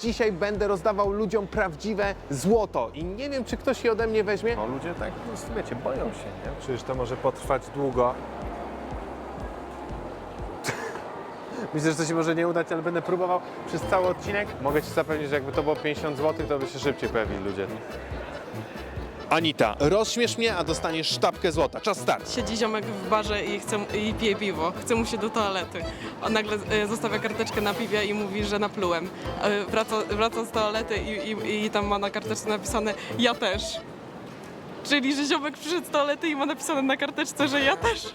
Dzisiaj będę rozdawał ludziom prawdziwe złoto i nie wiem, czy ktoś je ode mnie weźmie. No ludzie tak, prostu wiecie, boją się, nie? Przecież to może potrwać długo. Myślę, że to się może nie udać, ale będę próbował przez cały odcinek. Mogę Ci zapewnić, że jakby to było 50 zł, to by się szybciej pojawili ludzie. Anita, rozśmiesz mnie, a dostaniesz sztabkę złota. Czas start. Siedzi ziomek w barze i, chce, i pije piwo. Chce mu się do toalety. On nagle e, zostawia karteczkę na piwie i mówi, że naplułem. E, Wraca, wraca z toalety i, i, i tam ma na karteczce napisane ja też. Czyli, że ziomek przyszedł z toalety i ma napisane na karteczce, że ja też.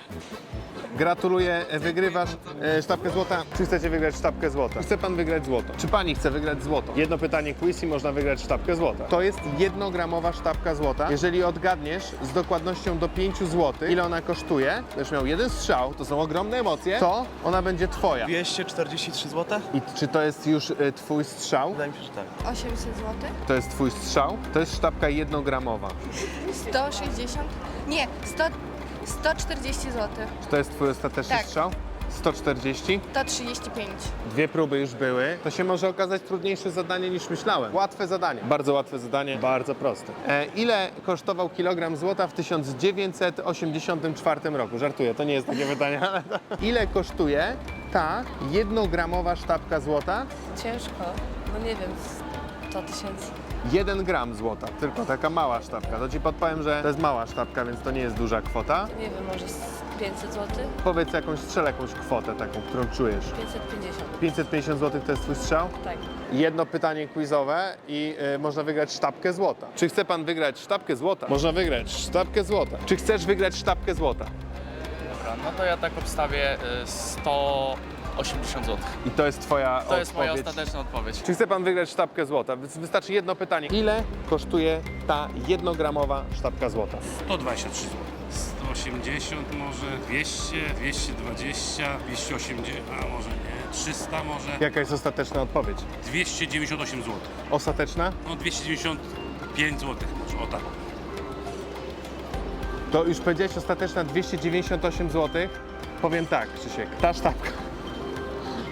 Gratuluję, wygrywasz e, sztabkę złota. Czy chcecie wygrać sztabkę złota? Chce pan wygrać złoto? Czy pani chce wygrać złoto? Jedno pytanie quiz i można wygrać sztabkę złota. To jest jednogramowa sztabka złota. Jeżeli odgadniesz z dokładnością do 5 zł, ile ona kosztuje, będziesz miał jeden strzał, to są ogromne emocje, to ona będzie twoja. 243 zł? I czy to jest już e, twój strzał? Wydaje mi się, że tak. 800 zł? To jest twój strzał? To jest sztabka jednogramowa. 160? Nie, 100, 140 zł. Czy to jest twój ostateczny Tak. strzał? 140? 135. Dwie próby już były. To się może okazać trudniejsze zadanie niż myślałem. Łatwe zadanie. Bardzo łatwe zadanie, bardzo proste. E, ile kosztował kilogram złota w 1984 roku? Żartuję, to nie jest takie pytanie, ale to... Ile kosztuje ta jednogramowa sztabka złota? Ciężko. No nie wiem, 100 tysięcy. 1 gram złota, tylko taka mała sztabka. To ci podpowiem, że to jest mała sztabka, więc to nie jest duża kwota. Nie wiem, może z 500 zł? Powiedz jakąś, strzel jakąś kwotę taką, którą czujesz. 550. 550 zł to jest twój strzał? Tak. Jedno pytanie quizowe i y, można wygrać sztabkę złota. Czy chce pan wygrać sztabkę złota? Można wygrać sztabkę złota. Czy chcesz wygrać sztabkę złota? Dobra, no to ja tak obstawię y, 180 zł. I to jest twoja To jest moja odpowiedź. ostateczna odpowiedź. Czy chce pan wygrać sztabkę złota? Wy- Wystarczy jedno pytanie. Ile kosztuje ta jednogramowa sztabka złota? 123 zł. 180 może, 200, 220, 280, a może nie, 300 może, Jaka jest ostateczna odpowiedź? 298 zł. Ostateczna? No 295 zł może, o tak. To już powiedziałeś ostateczna 298 zł. Powiem tak, Krzysiek, ta sztabka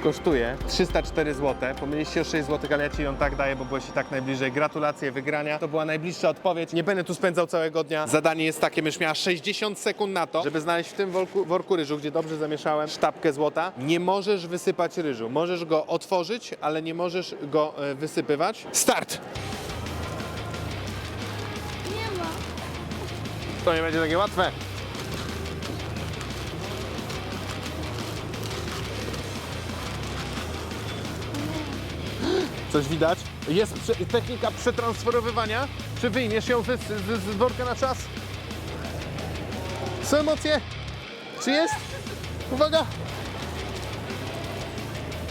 kosztuje 304 zł. Pomyliście o 6 zł, ale ja Ci ją tak daję, bo byłeś i tak najbliżej. Gratulacje wygrania. To była najbliższa odpowiedź. Nie będę tu spędzał całego dnia. Zadanie jest takie, byś miała 60 sekund na to, żeby znaleźć w tym worku, worku ryżu, gdzie dobrze zamieszałem, sztabkę złota. Nie możesz wysypać ryżu. Możesz go otworzyć, ale nie możesz go e, wysypywać. Start! Nie ma. To nie będzie takie łatwe. Coś widać? Jest prze technika przetransferowywania. Czy wyjmiesz ją z, z, z worka na czas? Są emocje? Czy jest? Uwaga!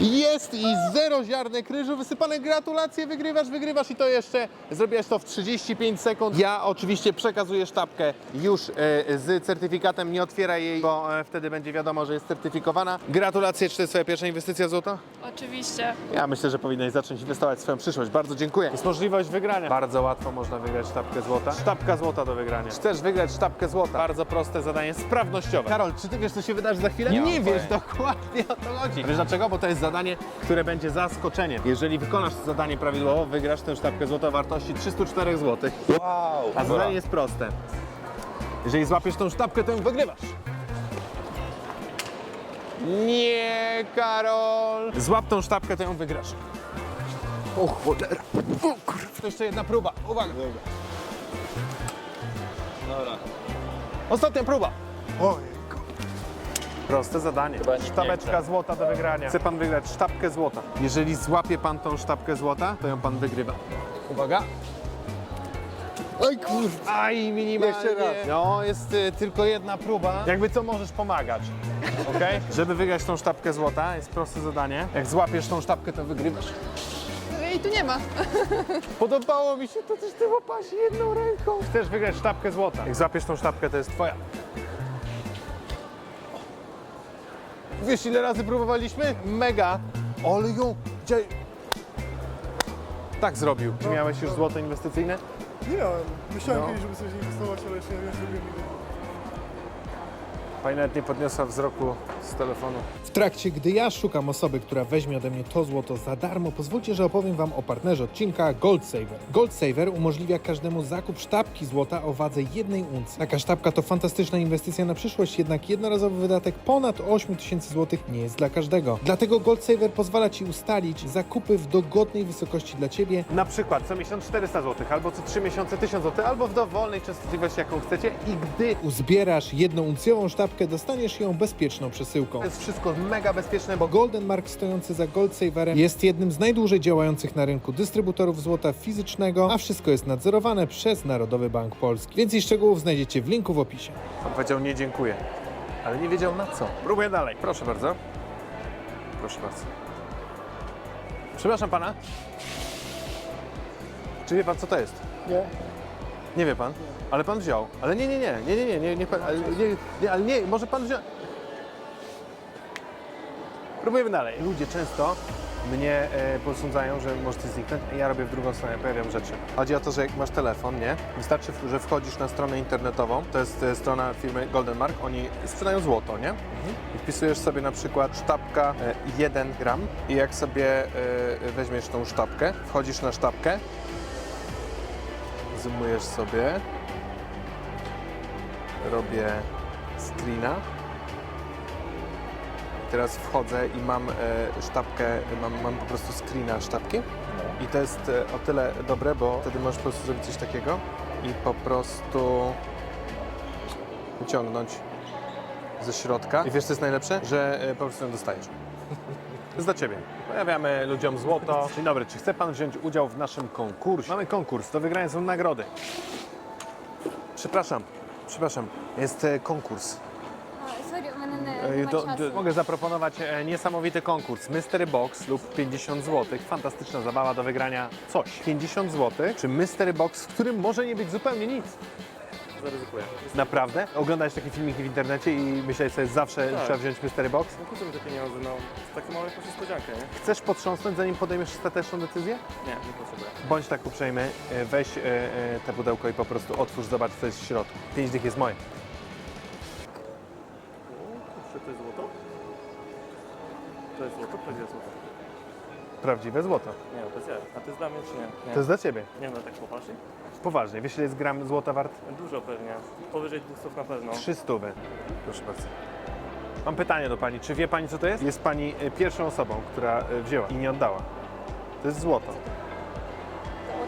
Jest i zero ziarnek ryżu wysypane. Gratulacje, wygrywasz, wygrywasz i to jeszcze zrobiłeś to w 35 sekund. Ja oczywiście przekazuję sztabkę już e, z certyfikatem. Nie otwieraj jej, bo e, wtedy będzie wiadomo, że jest certyfikowana. Gratulacje, czy to jest twoja pierwsza inwestycja złota? Oczywiście. Ja myślę, że powinnaś zacząć inwestować w swoją przyszłość. Bardzo dziękuję. Jest możliwość wygrania. Bardzo łatwo można wygrać sztabkę złota. Sztabka złota do wygrania. Chcesz wygrać sztabkę złota? Bardzo proste zadanie sprawnościowe. Karol, czy ty wiesz, co się wydarzy za chwilę? Nie, wiesz, dokładnie o to chodzi. Wiesz dlaczego? Bo to jest zadanie, które będzie zaskoczeniem. Jeżeli wykonasz to zadanie prawidłowo, wygrasz tę sztabkę złota o wartości 304 zł. Wow! A zadanie jest proste. Jeżeli złapiesz tą sztabkę, to ją wygrywasz. Nie, Karol! Złap tą sztabkę, to ją wygrasz. O cholera! O kurwa! To jeszcze jedna próba. Uwaga! Dobra. Ostatnia próba. Ojejku. Proste zadanie. Sztabeczka złota do wygrania. Chce pan wygrać sztabkę złota. Jeżeli złapie pan tą sztabkę złota, to ją pan wygrywa. Uwaga. Oj kurwa. Aj, minimalnie. Jeszcze raz. No, jest y, tylko jedna próba. Jakby co możesz pomagać. Okej? Żeby wygrać tą sztabkę złota, jest proste zadanie. Jak złapiesz tą sztabkę, to wygrywasz. Ej, tu nie ma. Podobało mi się to też ty łapasz jedną ręką. Chcesz wygrać sztabkę złota. Jak złapiesz tą sztabkę, to jest twoja. Wiesz ile razy próbowaliśmy? Mega. Ale ją... Gdzie... Tak zrobił. Czy miałeś już złoto inwestycyjne? Nie miałem. Myślałem No. kiedyś, żeby coś inwestować, ale jeszcze nie wiem, zrobiłem nigdy. Pani nawet nie podniosła wzroku z telefonu. W trakcie, gdy ja szukam osoby, która weźmie ode mnie to złoto za darmo, pozwólcie, że opowiem Wam o partnerze odcinka Gold Saver. Gold Saver umożliwia każdemu zakup sztabki złota o wadze jednej uncji. Taka sztabka to fantastyczna inwestycja na przyszłość, jednak jednorazowy wydatek ponad 8 tysięcy złotych nie jest dla każdego. Dlatego Gold Saver pozwala Ci ustalić zakupy w dogodnej wysokości dla Ciebie Na przykład co miesiąc 400 zł, albo co 3 miesiące 1000 zł, albo w dowolnej częstotliwości, jaką chcecie i gdy uzbierasz jednouncjową sztabkę, dostaniesz ją bezpieczną przesyłką. to jest wszystko mega bezpieczne, bo Bo Golden Mark stojący za Gold Saverem jest jednym z najdłużej działających na rynku dystrybutorów złota fizycznego, a wszystko jest nadzorowane przez Narodowy Bank Polski. Więcej szczegółów znajdziecie w linku w opisie. On powiedział nie dziękuję, ale nie wiedział na co. Próbuję dalej. Proszę bardzo. Proszę bardzo. Przepraszam pana. Czy wie pan co to jest? Nie. Nie wie pan? Ale pan wziął. Ale nie, nie, nie, nie, nie, nie, nie, nie, pan, ale, nie, nie, ale nie, może pan wziął. Próbujemy dalej. Ludzie często mnie e, posądzają, że możecie zniknąć, a ja robię w drugą stronę, pojawiam rzeczy. Chodzi o to, że jak masz telefon, nie? Wystarczy, że wchodzisz na stronę internetową, to jest e, strona firmy Golden Mark, oni sprzedają złoto, nie? I wpisujesz sobie na przykład sztabka e, 1 gram i jak sobie e, weźmiesz tą sztabkę, wchodzisz na sztabkę, zoomujesz sobie, robię screena, Teraz wchodzę i mam e, sztabkę, mam, mam po prostu screena sztabki. I to jest e, o tyle dobre, bo wtedy możesz po prostu zrobić coś takiego i po prostu wyciągnąć ze środka. I wiesz co jest najlepsze? Że e, po prostu ją dostajesz. To jest dla Ciebie. Pojawiamy ludziom złoto. Dzień dobry, czy chce Pan wziąć udział w naszym konkursie? Mamy konkurs, do wygrania są nagrody. Przepraszam, przepraszam, jest e, konkurs. Sorry, u мене не, E, нема Do, часу. do, mogę zaproponować e, niesamowity konkurs. Mystery Box lub 50 zł. Fantastyczna zabawa do wygrania coś. 50 zł czy Mystery Box, w którym może nie być zupełnie nic. Zaryzykuję. Naprawdę? Oglądałeś takie filmiki w internecie i myślałeś sobie zawsze Tak. trzeba wziąć Mystery Box? No po co mi te pieniądze? No, takie małe jakąś niespodziankę, nie? Chcesz potrząsnąć zanim podejmiesz ostateczną decyzję? Nie, nie potrzebuję. Bądź tak uprzejmy, e, weź e, e, te pudełko i po prostu otwórz, zobacz co jest w środku. 5 dych jest moje. Czy to jest złoto? To jest złoto? To jest złoto. Prawdziwe złoto. Nie, no to jest ja. A to jest dla mnie czy nie? Nie, To jest dla Ciebie. nie no tak popatrzeć. Poważnie, wiesz ile jest gram złota wart? Dużo pewnie. Powyżej 200 na pewno. 300. Proszę bardzo. Mam pytanie do Pani. Czy wie Pani, co to jest? Jest Pani e, pierwszą osobą, która e, wzięła i nie oddała. To jest złoto.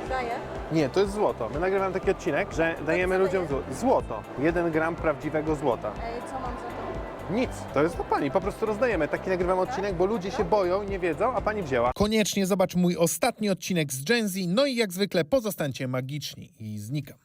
Oddaję. Nie, to jest złoto. My nagrywamy taki odcinek, że dajemy co ludziom zło- złoto. Jeden gram prawdziwego złota. Ej, co mam za to? Nic. To jest dla Pani. Po prostu rozdajemy. Taki nagrywamy odcinek, bo ludzie się boją, nie wiedzą, a Pani wzięła. Koniecznie zobacz mój ostatni odcinek z Gen Z, no i jak zwykle pozostańcie magiczni i znikam.